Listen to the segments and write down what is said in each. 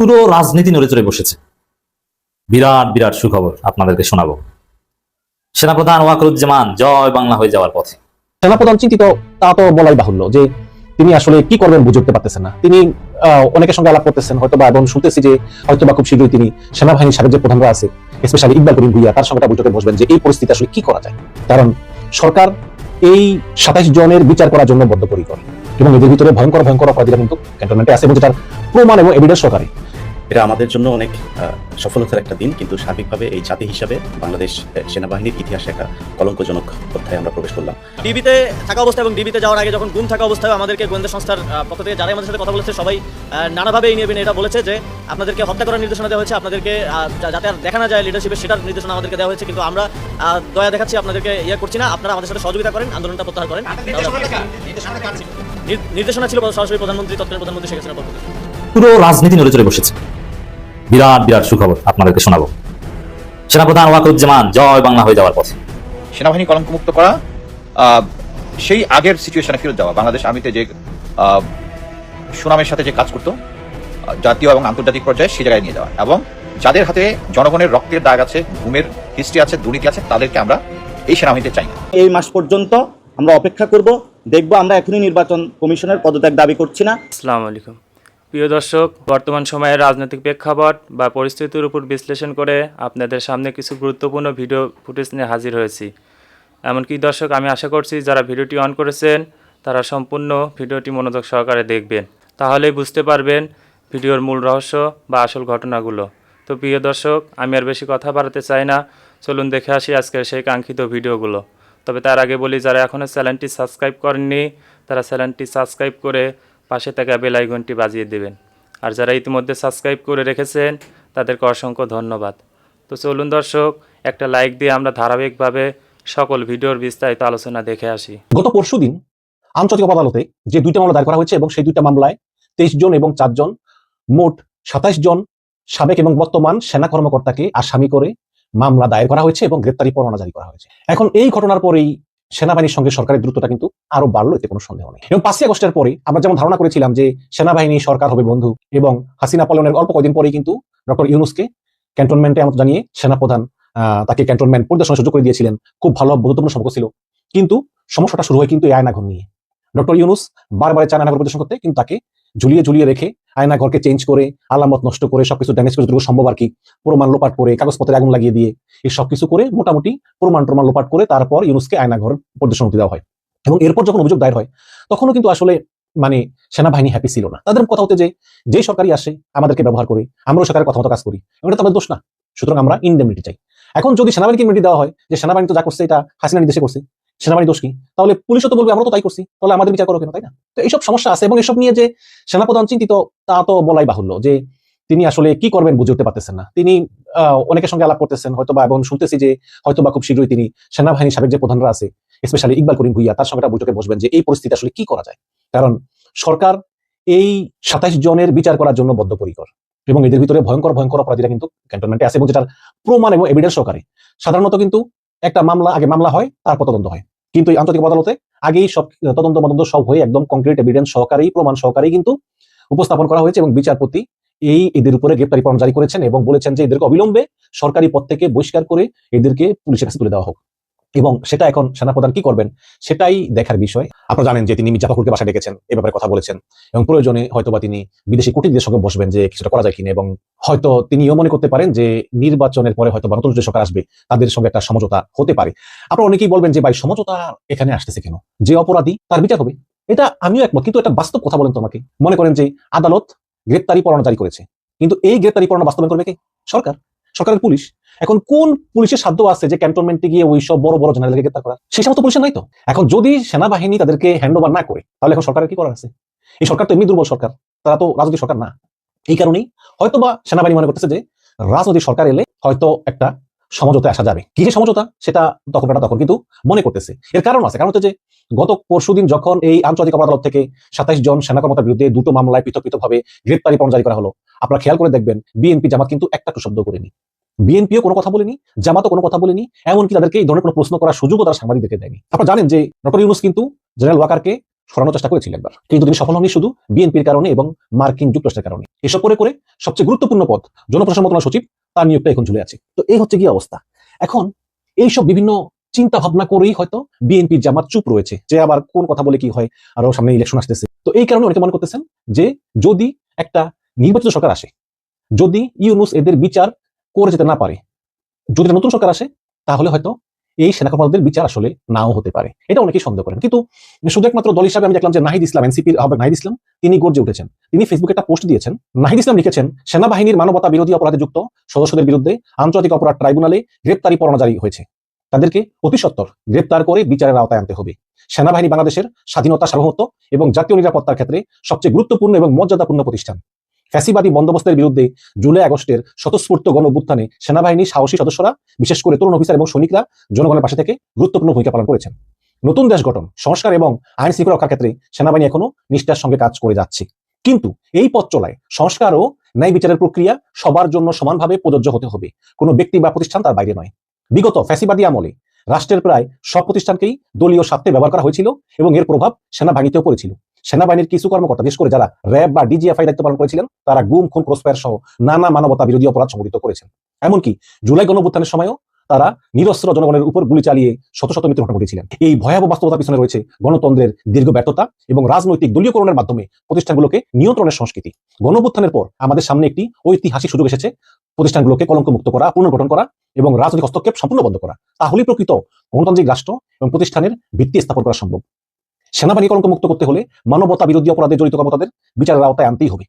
পুরো রাজনীতি নড়ে চড়ে বসেছে। বিরাট বিরাট সুখবর আপনাদেরকে শোনাবো। সেনাপ্রধান ওয়াকরুজ্জামান, জয় বাংলা হয়ে যাওয়ার পথে। সেনাপ্রধান চিন্তিত, তা তো বলাই বাহুল্য যে তিনি আসলে কি করবেন বুঝে উঠতে পারতেছেন না। তিনি অনেকের সঙ্গে আলাপ করতেছেন হয়তো বা এবং শুনতেছি যে হয়তো বা খুব শীঘ্রই তিনি সেনাবাহিনীর সাবেক যে প্রধানরা আছে স্পেশালি ইকবাল করিম ভুইয়া, তার সঙ্গে বৈঠকে বসবেন যে এই পরিস্থিতি আসলে কি করা যায়। কারণ সরকার এই সাতাইশ জনের বিচার করার জন্য বদ্ধপরিকর। এবং এদের ভিতরে ভয়ঙ্কর ভয়ঙ্কর অপরাধীরা কিন্তু ক্যান্টনমেন্টে আছে এবং যেটার প্রমাণ এবং এভিডেন্স সরকারি এটা আমাদের জন্য অনেক আহ, সফলতার একটা দিন কিন্তু সার্বিকভাবে এই জাতি হিসাবে বাংলাদেশ সেনাবাহিনীর ইতিহাসে একটা কলঙ্কজনক অধ্যায়ে আমরা প্রবেশ করলাম। ডিবিতে থাকা অবস্থায় এবং ডিবিতে যাওয়ার আগে যখন গুম থাকা অবস্থায় আমাদেরকে গোয়েন্দা সংস্থার পক্ষ থেকে যারাই আমাদের সাথে কথা বলেছে সবাই নানাভাবে এই নিয়ে এটা বলেছে যে আপনাদেরকে হত্যা করার নির্দেশনা দেওয়া হয়েছে আপনাদেরকে যাতে আর দেখা না যায় লিডারশিপের সেটার নির্দেশনা আমাদেরকে দেওয়া হয়েছে কিন্তু আমরা আহ, দয়া দেখাচ্ছি আপনাদেরকে ইয়ে করছি না আপনারা আমাদের সাথে সহযোগিতা করেন আন্দোলনটা প্রত্যাহার করেন। নির্দেশনা ছিল? সরাসরি প্রধানমন্ত্রী তৎকালীন প্রধানমন্ত্রী শেখ হাসিনার পক্ষ থেকে। পুরো রাজনীতি নড়ে চড়ে বসেছে। বিরাট বিরাট সুখবর আপনাদেরকে শোনাবো। সেনাপ্রধান ওয়াকরুজ্জামান জয় বাংলা হয়ে যাওয়ার পথে। সেনাবাহিনী কলঙ্কমুক্ত করা সেই আগের সিচুয়েশনে ফেরত যাওয়া। বাংলাদেশ আর্মিতে যে আহ, সুনামের সাথে যে কাজ করতো জাতীয় এবং আন্তর্জাতিক পর্যায়ে সেই জায়গায় নিয়ে যাওয়া। এবং যাদের হাতে জনগণের রক্তের দাগ আছে ঘুমের হিস্ট্রি আছে দুর্নীতি আছে তাদেরকে আমরা এই সেনাবাহিনীতে চাই না। এই মাস পর্যন্ত আমরা অপেক্ষা করব দেখব আমরা এখনই নির্বাচন কমিশনের পদত্যাগ দাবি করছি না। আসসালামু আলাইকুম। প্রিয় দর্শক, বর্তমান সময়ের রাজনৈতিক প্রেক্ষাপট বা পরিস্থিতির উপর বিশ্লেষণ করে আপনাদের সামনে কিছু গুরুত্বপূর্ণ ভিডিও ফুটেজ নিয়ে হাজির হয়েছি। এমনকি দর্শক, আমি আশা করছি যারা ভিডিওটি অন করেছেন, তারা সম্পূর্ণ ভিডিওটি মনোযোগ সহকারে দেখবেন। তাহলেই বুঝতে পারবেন ভিডিওর মূল রহস্য বা আসল ঘটনাগুলো। তো প্রিয় দর্শক, আমি আর বেশি কথা বাড়াতে চাই না। চলুন দেখে আসি আজকের সেই কাঙ্ক্ষিত ভিডিওগুলো। তবে তার আগে বলি, যারা এখনও চ্যানেলটি সাবস্ক্রাইব করেননি, তারা চ্যানেলটি সাবস্ক্রাইব করে পাশে থাকা বেল আইকনটি বাজিয়ে দেবেন। আর যারা ইতিমধ্যে সাবস্ক্রাইব করে রেখেছেন, তাদেরকে অসংখ্য ধন্যবাদ। তো চলুন দর্শক, একটা লাইক দিয়ে আমরা ধারাবাহিকভাবে সকল ভিডিওর বিস্তারিত আলোচনা দেখে আসি। গত পরশু দিন আন্তর্জাতিক আদালতে যে দুইটা মামলা দায়ের করা হয়েছে এবং সেই দুইটা মামলায় তেইশ জন এবং চারজন মোট সাতাইশ জন সাবেক এবং বর্তমান সেনা কর্মকর্তাকে আসামি করে মামলা দায়ের করা হয়েছে এবং গ্রেপ্তারি পরোয়ানা জারি করা হয়েছে। এখন এই ঘটনার পরেই সেনাবাহিনীর সঙ্গে সরকারের দ্রুততা কিন্তু আরও বাড়লো, এতে কোনো সন্দেহ নেই। এবং পাঁচই আগস্টের পরে আমরা যেমন ধারণা করেছিলাম যে সেনাবাহিনী সরকার হবে বন্ধু এবং হাসিনা পলনের অল্প কয়েকদিন পরেই কিন্তু ডক্টর ইউনুসকে ক্যান্টনমেন্টে আমন্ত্রণ জানিয়ে সেনাপ্রধান তাকে ক্যান্টনমেন্ট পরিদর্শনের সুযোগ করে দিয়েছিলেন। খুব ভালো বন্ধুত্বপূর্ণ সম্পর্ক ছিল। কিন্তু সমস্যাটা শুরু হয় কিন্তু এই আয়নাঘর নিয়ে। ডক্টর ইউনুস বারবার চান আয়নাঘর পরিদর্শন করতে কিন্তু তাকে ঝুলিয়ে ঝুলিয়ে রেখে আয়নাঘরকে চেঞ্জ করে, আলামত নষ্ট করে, সবকিছু ড্যামেজ করে সম্ভব আর কি? প্রমাণ লোপাট করে কাগজপত্রে আগুন লাগিয়ে দিয়ে, এই সবকিছু করে মোটামুটি প্রমাণ প্রমাণ লোপাট করে তারপর ইউনুসকে আয়নাঘর পরিদর্শন করতে দেওয়া হয়। এবং এরপর যখন অভিযোগ দায়ের হয়, তখনও কিন্তু আসলে মানে সেনাবাহিনী হ্যাপি ছিল না। তাদের কথা হতে যে যে সরকারি আসে, আমাদেরকে ব্যবহার করে, আমরাও সরকারের কথা মতো কাজ করি। এটা তো আমাদের দোষ না। সুতরাং আমরা ইনডেমনিটি চাই। এখন যদি সেনাবাহিনীকে ইনডেমনিটি দেওয়া হয়, যে সেনাবাহিনী তো যা করছে, এটা হাসিনা নির্দেশে করছে সেনাবাহিনী দোষ কি? তাহলে পুলিশও তো বলবে, আমরা তো তাই করছি। তাহলে আমাদের বিচার করো কেন, তাই না? তো এইসব সমস্যা আছে এবং এসব নিয়ে যে সেনাপ্রধান চিন্তিত, তা তো বলাই বাহুল্য যে তিনি আসলে কি করবেন বুঝে উঠতে পারতেছেন না। তিনি অনেকের সঙ্গে আলাপ করতেছেন হয়তো বা এবং শুনতেছি যে হয়তো বা খুব শীঘ্রই তিনি সেনাবাহিনীর সাবেক যে প্রধানরা আছে স্পেশালি ইকবাল করিম ভুইয়া, তার সঙ্গে বৈঠকে বসবেন যে এই পরিস্থিতি আসলে কি করা যায়। কারণ সরকার এই সাতাইশ জনের বিচার করার জন্য বদ্ধপরিকর এবং এদের ভিতরে ভয়ঙ্কর ভয়ঙ্কর অপরাধীরা কিন্তু ক্যান্টনমেন্টে আছে এবং যেটার প্রমাণ এবং এভিডেন্স সহকারে। সাধারণত কিন্তু একটা মামলা, আগে মামলা হয়, তারপর তদন্ত হয়। কিন্তু এই আন্তর্জাতিক আদালতে আগেই সব তদন্ত মদন্ত সব হয়ে একদম কংক্রিট এভিডেন্স সহকারেই, প্রমাণ সহকারেই কিন্তু উপস্থাপন করা হয়েছে এবং বিচারপতি এই এদের উপরে গ্রেপ্তারি পরোয়ানা জারি করেছেন এবং বলেছেন যে এদেরকে অবিলম্বে সরকারি পদ থেকে বহিষ্কার করে এদেরকে পুলিশের কাছে তুলে দেওয়া হোক। এবং সেটা এখন সেনাপ্রধান কি করবেন, সেটাই দেখার বিষয়। আপনারা জানেন যে তিনি মির্জা বাসায় ডেকেছেন, এ ব্যাপারে কথা বলেছেন। এবং প্রয়োজনে হয়তোবা তিনি বিদেশি কূটনীতিদের সঙ্গে বসবেন যে কিছুটা করা যায় কিনা এবং হয়তো তিনিও মনে করতে পারেন যে নির্বাচনের পরে হয়তো নতুন যে সরকার আসবে, তাদের সঙ্গে একটা সমঝোতা হতে পারে। আপনারা অনেকেই বলবেন যে, ভাই, সমঝোতা এখানে আসতেছে কেন? যে অপরাধী, তার বিচার হবে? এটা আমিও একমত, কিন্তু একটা বাস্তব কথা বলেন তোমাকে মনে করেন যে আদালত গ্রেপ্তারি পরোয়ানা জারি করেছে, কিন্তু এই গ্রেপ্তারি পরোয়ানা বাস্তবায়ন করবে কে? সরকার। সরকারের পুলিশ, এখন কোন পুলিশের সাধ্য আছে যে ক্যান্টনমেন্টে গিয়ে ওই সব বড় বড় জেনারেলকে গ্রেপ্তার করা? সেই সমস্ত পুলিশের নাই তো। এখন যদি সেনাবাহিনী তাদেরকে হ্যান্ড ওভার না করে, তাহলে এখন সরকারের কি করার আছে? এই সরকার তো এমনি দুর্বল সরকার, তারা তো রাজনৈতিক সরকার না। এই কারণেই হয়তো বা সেনাবাহিনী মনে করতেছে যে রাজনৈতিক সরকার এলে হয়তো একটা সমঝোতায় আসা যাবে। কি যে সমঝোতা, সেটা তখন তখন কিন্তু মনে করতেছে। এর কারণ আছে, কারণ হচ্ছে যে গত পরশুদিন যখন এই আন্তর্জাতিক আদালত থেকে সাতাইশ জন সেনা কর্মকর্তার বিরুদ্ধে দুটো মামলায় পৃথক পৃথকভাবে গ্রেপ্তারি পরোয়ানা জারি করা হলো আপনারা খেয়াল করে দেখবেন বিএনপি জামাত কিন্তু একটা শব্দ করেনি। বিএনপিও কোনো কথা বলেনি, জামাতও কোনো কথা বলেনি, এমনকি তাদেরকে এই ধরনের কোনো প্রশ্ন করার সুযোগও তারা সাংবাদিকদেরকে দেয়নি। আপনারা জানেন যে ডক্টর ইউনুস কিন্তু জেনারেল ওয়াকারকে সরানোর চেষ্টা করেছিল একবার। কিন্তু তিনি সফল হননি শুধু বিএনপির কারণে এবং মার্কিন যুক্তরাষ্ট্রের কারণে। এসব করে করে সবচেয়ে গুরুত্বপূর্ণ পদ জনপ্রশাসন মন্ত্রণালয় সচিব, তার নিয়োগটা এখন ঝুলে আছে। তো এই হচ্ছে কি অবস্থা? এখন এইসব বিভিন্ন চিন্তা ভাবনা করেই হয়তো বিএনপির জামাত চুপ রয়েছে, যে আবার কোন কথা বলে কি হয়, আরও সামনে ইলেকশন আসতেছে। তো এই কারণে অনেকে মনে করতেছেন যে যদি একটা নির্বাচিত সরকার আসে, যদি ইউনুস এদের বিচার করে যেতে না পারে, যদি নতুন সরকার আসে, তাহলে হয়তো এই সেনা কমান্ডারদের বিচার আসলে নাও হতে পারে। এটা অনেকেই সন্দেহ করেন। কিন্তু শুধু একমাত্র দল হিসাবে আমি দেখলাম যে নাহিদ ইসলাম এনসিপির আহ্বায়ক নাহিদ ইসলাম, তিনি গর্জে উঠেছেন। তিনি ফেসবুকে একটা পোস্ট দিয়েছেন। নাহিদ ইসলাম লিখেছেন, সেনাবাহিনীর মানবতা বিরোধী অপরাধে যুক্ত সদস্যদের বিরুদ্ধে আন্তর্জাতিক অপরাধ ট্রাইব্যুনালে গ্রেপ্তারি পরোয়ানা জারি হয়েছে। তাদেরকে অতি গ্রেপ্তার করে বিচারের আওতায় আনতে হবে। সেনাবাহিনী বাংলাদেশের স্বাধীনতা সার্বভৌমত্ব এবং জাতীয় নিরাপত্তার ক্ষেত্রে সবচেয়ে গুরুত্বপূর্ণ এবং মর্যাদাপূর্ণ প্রতিষ্ঠান। ফ্যাসিবাদী বন্দোবস্তের বিরুদ্ধে জুলাই আগস্টের স্বতঃস্ফূর্ত গণ অভ্যুত্থানে সেনাবাহিনীর সাহসী সদস্যরা, বিশেষ করে তরুণ অফিসার এবং সৈনিকরা, জনগণের পাশে থেকে গুরুত্বপূর্ণ ভূমিকা পালন করেছেন। নতুন দেশ গঠন, সংস্কার এবং আইন শৃঙ্খলা রক্ষার ক্ষেত্রে সেনাবাহিনী এখনও নিষ্ঠার সঙ্গে কাজ করে যাচ্ছে। কিন্তু এই পথ চলায় সংস্কার ও ন্যায় বিচারের প্রক্রিয়া সবার জন্য সমানভাবে প্রযোজ্য হতে হবে। কোনো ব্যক্তি বা প্রতিষ্ঠান তার বাইরে নয়। বিগত ফ্যাসিবাদী আমলে রাষ্ট্রের প্রায় সব প্রতিষ্ঠানকেই দলীয় স্বার্থে ব্যবহার করা হয়েছিল এবং এর প্রভাব সেনাবাহিনীতেও পড়েছিল। সেনাবাহিনীর কিছু কর্মকর্তা, বিশেষ করে যারা র্যাব বা ডিজিএফআই দায়িত্ব পালন করেছিলেন, তারা গুম, খুন, ক্রসফায়ার সহ নানা মানবতা বিরোধী অপরাধ সংঘটিত করেছেন। এমনকি জুলাই গণঅভ্যুত্থানের সময়ও তারা নিরস্ত্র জনগণের উপর গুলি চালিয়ে শত শত মৃত্যুর ঘটনা ঘটেছিলেন এই ভয়াবহ বাস্তবতার পিছনে রয়েছে গণতন্ত্রের দীর্ঘ ব্যর্থতা এবং রাজনৈতিক দলীয়করণের মাধ্যমে প্রতিষ্ঠানগুলোকে নিয়ন্ত্রণের সংস্কৃতি। গণঅভ্যুত্থানের পর আমাদের সামনে একটি ঐতিহাসিক সুযোগ এসেছে। প্রতিষ্ঠানগুলোকে কলঙ্কমুক্ত করা, পুনর্গঠন করা এবং রাজনৈতিক হস্তক্ষেপ সম্পূর্ণ বন্ধ করা। তাহলেই প্রকৃত গণতান্ত্রিক রাষ্ট্র এবং প্রতিষ্ঠানের ভিত্তি স্থাপন করা সম্ভব। সেনাবাহিনী কলঙ্কমুক্ত করতে হলে মানবতা বিরোধী অপরাধে জড়িত কর্মতাদের বিচারের আওতায় আনতেই হবে।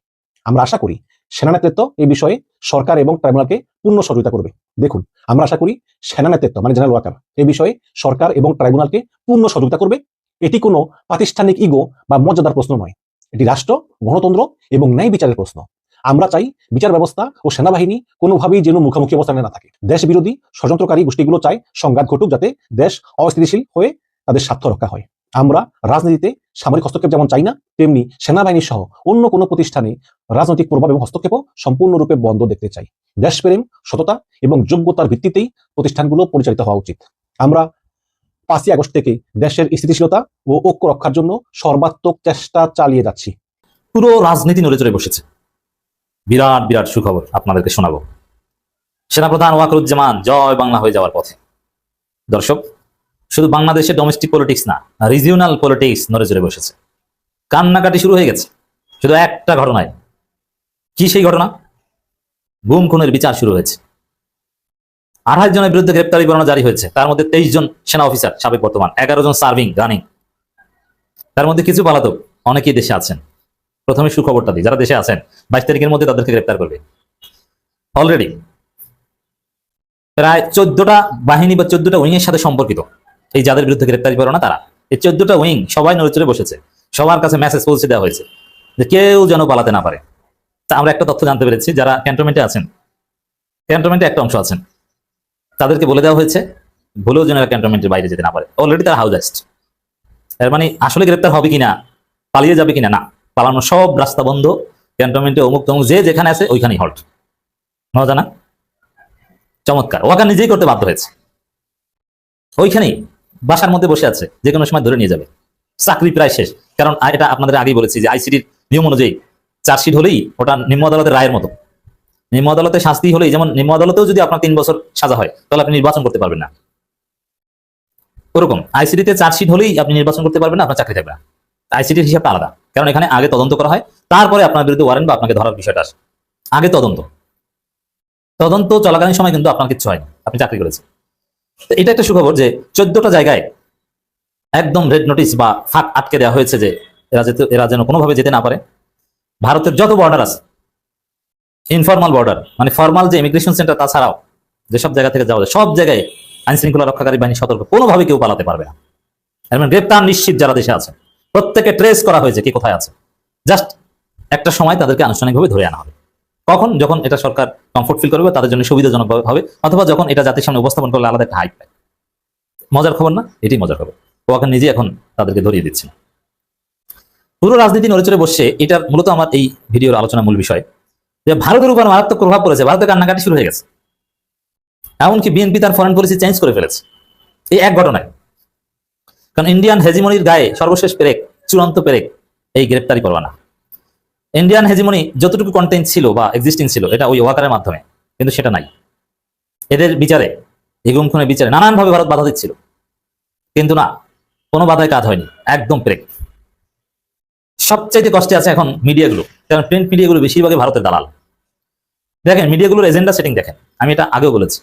আমরা আশা করি সেনা নেতৃত্ব এই বিষয়ে সরকার এবং ট্রাইব্যুনালকে পূর্ণ সহযোগিতা করবে। দেখুন, আমরা আশা করি সেনা নেতৃত্ব মানে জেনারেল ওয়াকার এই বিষয়ে সরকার এবং ট্রাইব্যুনালকে পূর্ণ সহযোগিতা করবে। এটি কোনো প্রাতিষ্ঠানিক ইগো বা মর্যাদার প্রশ্ন নয়। এটি রাষ্ট্র, গণতন্ত্র এবং ন্যায় বিচারের প্রশ্ন। আমরা চাই বিচার ব্যবস্থা ও সেনাবাহিনী কোনোভাবেই যেন মুখোমুখি অবস্থানে না থাকে। দেশ বিরোধী ষড়যন্ত্রকারী গোষ্ঠীগুলো চায় সংঘাত ঘটুক যাতে দেশ অস্থিতিশীল হয়ে তাদের স্বার্থ রক্ষা হয়। আমরা রাজনীতিতে সামরিক হস্তক্ষেপ যেমন চাই না, তেমনি সেনাবাহিনী সহ অন্য কোনো প্রতিষ্ঠানে রাজনৈতিক প্রভাব এবং হস্তক্ষেপও সম্পূর্ণরূপে বন্ধ দেখতে চাই। দেশপ্রেম, সততা এবং যোগ্যতার ভিত্তিতেই প্রতিষ্ঠানগুলো পরিচালিত হওয়া উচিত। আমরা পাঁচই আগস্ট থেকে দেশের স্থিতিশীলতা ও ঐক্য রক্ষার জন্য সর্বাত্মক চেষ্টা চালিয়ে যাচ্ছি। পুরো রাজনীতি নড়ে চড়ে বসেছে। বিরাট বিরাট সুখবর আপনাদেরকে শোনাবো। সেনাপ্রধান ওয়াকরুজ্জামান, জয় বাংলা হয়ে যাওয়ার পথে। দর্শক শুধু বাংলাদেশের ডোমেস্টিক পলিটিক্স না রিজিওনাল পলিটিক্স নড়ে চড়ে বসেছে। কান্নাকাটি শুরু হয়ে গেছে, শুধু একটা ঘটনায় কি সেই ঘটনা? গুম খুনের বিচার শুরু হয়েছে। আড়াই জনের বিরুদ্ধে গ্রেপ্তারি পরোয়ানা জারি হয়েছে। তার মধ্যে তেইশ জন সেনা অফিসার সাবেক বর্তমান, এগারো জন সার্ভিং রানিং তার মধ্যে কিছু পালাতক, অনেকেই দেশে আছেন। প্রথমে সুখবরটা দিই, যারা দেশে আছেন, বাইশ তারিখের মধ্যে তাদেরকে গ্রেপ্তার করবে। অলরেডি প্রায় চোদ্দটা বাহিনী বা চোদ্দটা উইং এর সাথে সম্পর্কিত। এই যাদের বিরুদ্ধে গ্রেপ্তারি না তারা। এই চোদ্দটা উইং সবাই নড়ে চড়ে বসেছে। সবার কাছে মেসেজ পৌঁছে দেওয়া হয়েছে যে কেউ যেন পালাতে না পারে। তা আমরা একটা তথ্য জানতে পেরেছি, যারা ক্যান্টনমেন্টে আছেন ক্যান্টনমেন্টে একটা অংশ আছেন, তাদেরকে বলে দেওয়া হয়েছে, ভুলেও যেন ক্যান্টনমেন্টের বাইরে যেতে না পারে। অলরেডি তারা হাউস অ্যারেস্ট এর মানে আসলে গ্রেপ্তার হবে কিনা, পালিয়ে যাবে কিনা, না। পালানো সব রাস্তা বন্ধ ক্যান্টনমেন্টে অমুক তমুক যে যেখানে আছে ওইখানেই হল্ট মজা চমৎকার। ওয়াকা নিজেই করতে বাধ্য হয়েছে। ওইখানেই বাসার মধ্যে বসে আছে, যে কোনো সময় ধরে নিয়ে যাবে। চাকরি প্রায় শেষ। কারণ এটা আপনাদের আগেই বলেছি যে আইসিডির নিয়ম অনুযায়ী চার্জশিট হলেই ওটা নিম্ন আদালতের রায়ের মতো। নিম্ন আদালতে শাস্তি হলেই, যেমন নিম্ন আদালতেও যদি আপনার তিন বছর সাজা হয়, তাহলে আপনি নির্বাচন করতে পারবেন না। ওরকম, আইসিডিতে চার্জশিট হলেই আপনি নির্বাচন করতে পারবেন না, আপনার চাকরি থাকবে না। আইসিডির হিসাবটা আলাদা। কারণ এখানে আগে তদন্ত করা হয়, তারপরে আপনার বিরুদ্ধে ওয়ারেন্ট বা আপনাকে ধরার বিষয়টা আসে। আগে তদন্ত। তদন্ত চলাকালীন সময় কিন্তু আপনার কিছু হয়নি, আপনি চাকরি করেছেন। এটা একটা সুখবর যে চোদ্দটা জায়গায় একদম রেড নোটিশ বা ফাঁক আটকে দেওয়া হয়েছে যে এরা যেতে, এরা যেন কোনোভাবে যেতে না পারে। ভারতের যত বর্ডার আছে ইনফর্মাল বর্ডার মানে ফর্মাল যে ইমিগ্রেশন সেন্টার তাছাড়াও যেসব জায়গা থেকে যাওয়া যায়, সব জায়গায় আইন শৃঙ্খলা রক্ষাকারী বাহিনী সতর্ক, কোনোভাবে কেউ পালাতে পারবে না। এর মানে গ্রেপ্তার নিশ্চিত যারা দেশে আছে প্রত্যেকে ট্রেস করা হয়েছে কে কোথায় আছে। জাস্ট একটা সময় তাদেরকে আনুষ্ঠানিকভাবে ধরে আনা হবে। কখন? যখন এটা সরকার কমফোর্ট ফিল করবে, তাদের জন্য সুবিধাজনক হবে, অথবা যখন এটা জাতির সামনে উপস্থাপন করলে আলাদা একটা হাইপ মজার খবর না? এটাই মজার খবর। ওয়াকার নিজে এখন তাদেরকে ধরিয়ে দিচ্ছে। পুরো রাজনীতি নড়েচড়ে বসছে এটার মূলত আমার এই ভিডিওর আলোচনা মূল বিষয়। যে ভারতের উপর মারাত্মক প্রভাব পড়েছে, ভারতের কান্নাকাটি শুরু হয়ে গেছে। এমনকি বিএনপি তার ফরেন পলিসি চেঞ্জ করে ফেলেছে। এই এক ঘটনায়। কারণ ইন্ডিয়ান হেজিমনির গায়ে সর্বশেষ পেরেক, চূড়ান্ত পেরেক, এই গ্রেপ্তারি পরোয়ানা। ইন্ডিয়ান হেজিমনি যতটুকু কন্টেন্ট ছিল বা এক্সিস্টিং ছিল, এটা ওই ওয়াকারের মাধ্যমে, কিন্তু সেটা নাই। এদের বিচারে, এগুম খুনের বিচারে নানানভাবে ভারত বাধা দিচ্ছিল। কিন্তু না, কোনো বাধায় কাজ হয়নি, একদম ব্রেক সবচাইতে কষ্টে আছে এখন মিডিয়াগুলো, কারণ প্রিন্ট মিডিয়াগুলো বেশিরভাগই ভারতের দালাল। দেখেন, মিডিয়াগুলোর এজেন্ডা সেটিং দেখেন, আমি এটা আগেও বলেছি।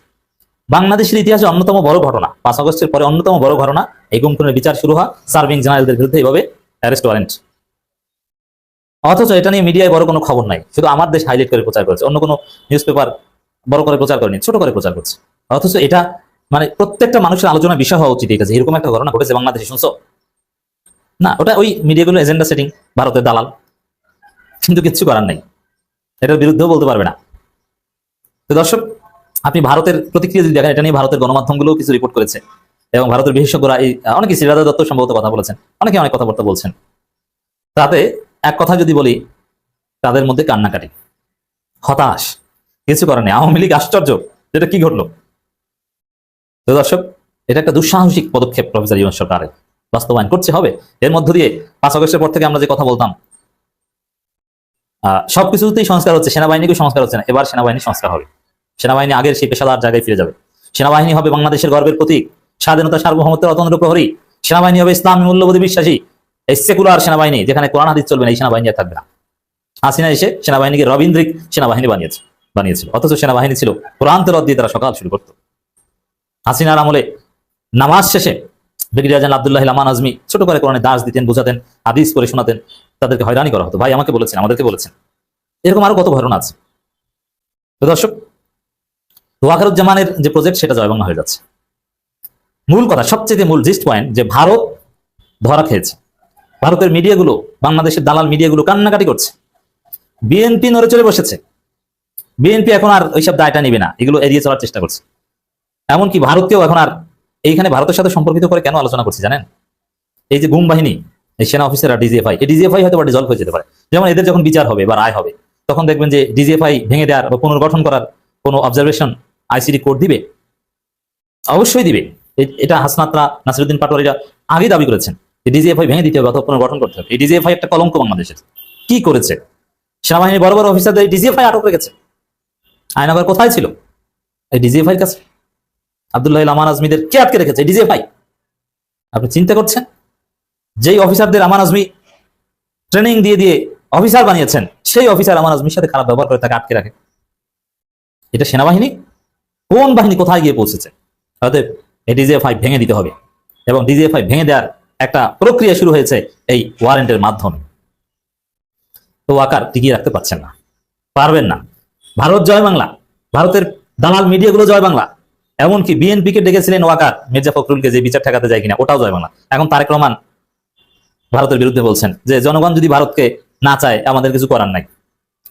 বাংলাদেশের ইতিহাসে অন্যতম বড় ঘটনা, পাঁচ আগস্টের পরে অন্যতম বড় ঘটনা এই গুম খুনের বিচার শুরু হয় সার্ভিং জেনারেলদের বিরুদ্ধে এইভাবে অ্যারেস্ট ওয়ারেন্ট অথচ এটা নিয়ে মিডিয়ায় বড় কোনো খবর নাই। শুধু আমার দেশ হাইলাইট করে প্রচার করেছে, অন্য কোনো নিউজ পেপার বড় করে প্রচার করেনি, ছোট করে প্রচার করছে। অথচ এটা মানে প্রত্যেকটা মানুষের আলোচনা বিষয় হওয়া উচিত এটা যে এরকম একটা ঘটনা ঘটেছে বাংলাদেশে, শুনছো? না, ওটা ওই মিডিয়াগুলো এজেন্ডা সেটিং ভারতের দালাল। কিন্তু কিচ্ছু করার নাই। এটার বিরুদ্ধেও বলতে পারবে না। তো দর্শক, আপনি ভারতের প্রতিক্রিয়া যদি দেখেন, এটা নিয়ে ভারতের গণমাধ্যমগুলো কিছু রিপোর্ট করেছে। এবং ভারতের বিশেষজ্ঞরা এই অনেকে শ্রীরাধা দত্ত সম্ভবত কথা বলেছেন অনেকে অনেক কথাবার্তা বলছেন। তাতে এক কথা যদি বলি, তাদের মধ্যে কান্নাকাটি, হতাশ, কিছু করেনি আওয়ামী লীগ আশ্চর্য, যেটা কি ঘটলো? দর্শক, এটা একটা দুঃসাহসিক পদক্ষেপ প্রফেসর ইউনুস সরকারের। বাস্তবায়ন করছে, হবে। এর মধ্য দিয়ে পাঁচ আগস্টের পর থেকে আমরা যে কথা বলতাম সবকিছুতেই সংস্কার হচ্ছে, সেনাবাহিনীকেও সংস্কার হচ্ছে না। এবার সেনাবাহিনী সংস্কার হবে। সেনাবাহিনী আগের সেই পেশাদার জায়গায় ফিরে যাবে। সেনাবাহিনী হবে বাংলাদেশের গর্বের প্রতীক, স্বাধীনতা সার্বভৌমত্বের অতন্ত্র প্রহরী। সেনাবাহিনী হবে ইসলামী মূল্যবোধী বিশ্বাসী এই সেকুলার সেনাবাহিনী, যেখানে কোরআন হাদিস চলবে না, এই সেনাবাহিনী থাকবে না। হাসিনা এসে সেনাবাহিনীকে রবীন্দ্রিক সেনাবাহিনী বানিয়েছে, বানিয়েছিল। অথচ সেনাবাহিনী ছিল কোরআন তেরত দিয়ে তারা সকাল শুরু করতো। হাসিনার আমলে নামাজ শেষে ব্রিগেডিয়ার আব্দুল্লাহ লামান আজমি ছোট করে কোরআনে দাস দিতেন, বোঝাতেন, হাদিস করে শোনাতেন, তাদেরকে হয়রানি করা হতো। ভাই, আমাকে বলেছেন, আমাদেরকে বলেছেন। এরকম আরও কত ঘটনা আছে। দর্শক, ওয়াকারুজ্জামানের যে প্রজেক্ট সেটা জয়বাংলা হয়ে যাচ্ছে। মূল কথা, সবচেয়ে মূল জিস্ট পয়েন্ট যে ভারত ধরা খেয়েছে। ভারতের মিডিয়াগুলো, বাংলাদেশের দালাল মিডিয়াগুলো কান্নাকাটি করছে। বিএনপি নড়ে চলে বসেছে। বিএনপি এখন আর ওইসব দায়টা নিবে না, এগুলো এড়িয়ে চলার চেষ্টা করছে। এমনকি ভারতকেও এখন আর এইখানে ভারতের সাথে সম্পর্কিত করে কেন আলোচনা করছি জানেন? এই যে গুম বাহিনী, এই সেনা অফিসাররা ডিজিএফআই, এই ডিজিএফআই হয়তো ডিজলভ হয়ে যেতে পারে। যেমন এদের যখন বিচার হবে বা রায় হবে, তখন দেখবেন যে ডিজিএফআই ভেঙে দেওয়ার বা পুনর্গঠন করার কোনো অবজারভেশন আইসিডি কোড দিবে? অবশ্যই দিবে। এটা হাসনাত্রা নাসিরুদ্দিন পাটোয়ারিরা আগেই দাবি করেছেন। ডিজিএফআই ভেঙে দিতে হবে অথবা পুনর্গঠন করতে হবে। এই ডিজিএফআই একটা কলঙ্ক বাংলাদেশের। কি করেছে? সেনাবাহিনীর বড় বড় অফিসারদের ডিজিএফআই আটক রেখেছে। আয়নাগর কোথায় ছিল? এই ডিজিএফআই কাছে। আব্দুল্লাহ আমান আজমিদের কে আটকে রেখেছে? ডিজিএফআই আপনি চিন্তা করছেন? যেই অফিসারদের আমান আজমি ট্রেনিং দিয়ে দিয়ে অফিসার বানিয়েছেন, সেই অফিসার আমান আজমির সাথে খারাপ ব্যবহার করে তাকে আটকে রাখে। এটা সেনাবাহিনী? কোন বাহিনী কোথায় গিয়ে পৌঁছেছে? অতএব এই ডিজিএফআই ভেঙে দিতে হবে। এবং ডিজিএফআই ভেঙে দেওয়ার একটা প্রক্রিয়া শুরু হয়েছে এই ওয়ারেন্টের মাধ্যমে। তো ওয়াকার টিকিয়ে রাখতে পারছেন না। পারবেন না। ভারত জয় বাংলা। ভারতের দালাল মিডিয়াগুলো জয় বাংলা। এমনকি বিএনপি কে ডেকেছিলেন ওয়াকার, মির্জা ফখরুলকে যে বিচার ঠেকাতে যায় কিনা, ওটাও জয় বাংলা। এখন তারেক রহমান ভারতের বিরুদ্ধে বলছেন যে, জনগণ যদি ভারতকে না চায়, আমাদের কিছু করার নাই।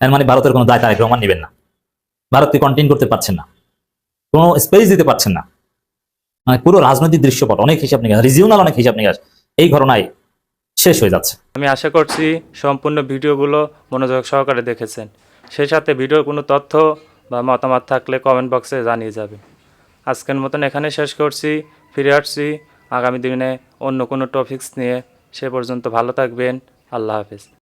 এর মানে ভারতের কোনো দায় তারেক রহমান নেবেন না। ভারতকে কন্টেইন করতে পারছেন না। কোনো স্পেস দিতে পারছেন না। মানে পুরো রাজনৈতিক দৃশ্যপট, অনেক হিসাব নিকাশ রিজিওনাল অনেক হিসাব নিকাশ। এই ঘটনায় শেষ হয়ে যাচ্ছে। আমি আশা করছি সম্পূর্ণ ভিডিওগুলো মনোযোগ সহকারে দেখেছেন। সেই সাথে ভিডিওর কোনো তথ্য বা মতামত থাকলে কমেন্ট বক্সে জানিয়ে যাবে। আজকের মতন এখানে শেষ করছি। ফিরে আসছি আগামী দিনে অন্য কোনো টপিকস নিয়ে। সে পর্যন্ত ভালো থাকবেন। আল্লাহ হাফেজ।